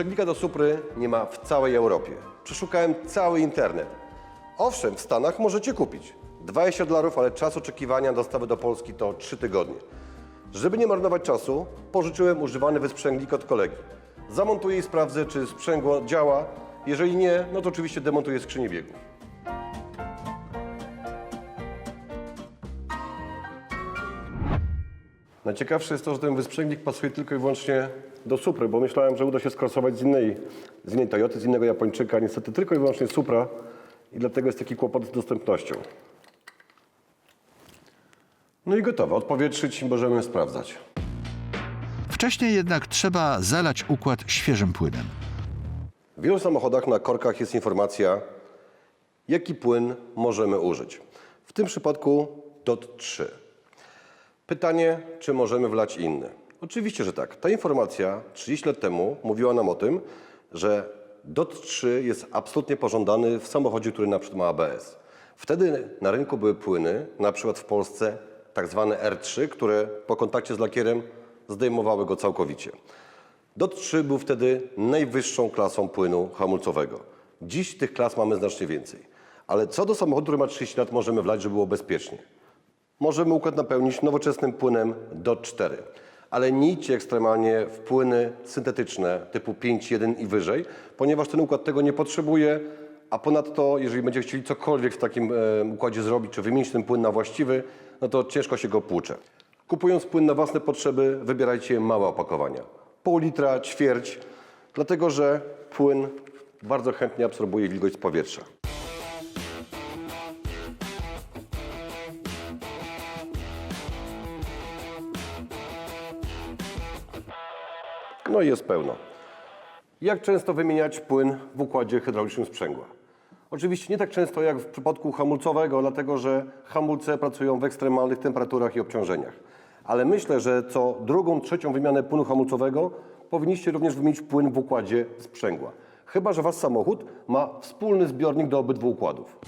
Sprzęglika do Supry nie ma w całej Europie. Przeszukałem cały internet. Owszem, w Stanach możecie kupić. 20 dolarów, ale czas oczekiwania dostawy do Polski to 3 tygodnie. Żeby nie marnować czasu, pożyczyłem używany wysprzęglik od kolegi. Zamontuję i sprawdzę, czy sprzęgło działa. Jeżeli nie, no to oczywiście demontuję skrzynię biegów. Najciekawsze jest to, że ten wysprzęglik pasuje tylko i wyłącznie do Supry, bo myślałem, że uda się skrasować z innej, z innej Toyoty, z innego Japończyka. Niestety tylko i wyłącznie Supra i dlatego jest taki kłopot z dostępnością. No i gotowe. Odpowietrzyć i możemy sprawdzać. Wcześniej jednak trzeba zalać układ świeżym płynem. W wielu samochodach na korkach jest informacja, jaki płyn możemy użyć. W tym przypadku DOT 3. Pytanie, czy możemy wlać inny? Oczywiście, że tak. Ta informacja 30 lat temu mówiła nam o tym, że DOT 3 jest absolutnie pożądany w samochodzie, który na przykład ma ABS. Wtedy na rynku były płyny, na przykład w Polsce tak zwane R3, które po kontakcie z lakierem zdejmowały go całkowicie. DOT 3 był wtedy najwyższą klasą płynu hamulcowego. Dziś tych klas mamy znacznie więcej. Ale co do samochodu, który ma 30 lat, możemy wlać, żeby było bezpiecznie. Możemy układ napełnić nowoczesnym płynem DOT 4. Ale nie idźcie ekstremalnie w płyny syntetyczne typu 5.1 i wyżej, ponieważ ten układ tego nie potrzebuje, a ponadto, jeżeli będziecie chcieli cokolwiek w takim e, układzie zrobić, czy wymienić ten płyn na właściwy, no to ciężko się go płucze. Kupując płyn na własne potrzeby, wybierajcie małe opakowania. Pół litra, ćwierć, dlatego że płyn bardzo chętnie absorbuje wilgoć z powietrza. No i jest pełno. Jak często wymieniać płyn w układzie hydraulicznym sprzęgła? Oczywiście nie tak często jak w przypadku hamulcowego, dlatego że hamulce pracują w ekstremalnych temperaturach i obciążeniach. Ale myślę, że co drugą, trzecią wymianę płynu hamulcowego powinniście również wymienić płyn w układzie sprzęgła. Chyba, że wasz samochód ma wspólny zbiornik do obydwu układów.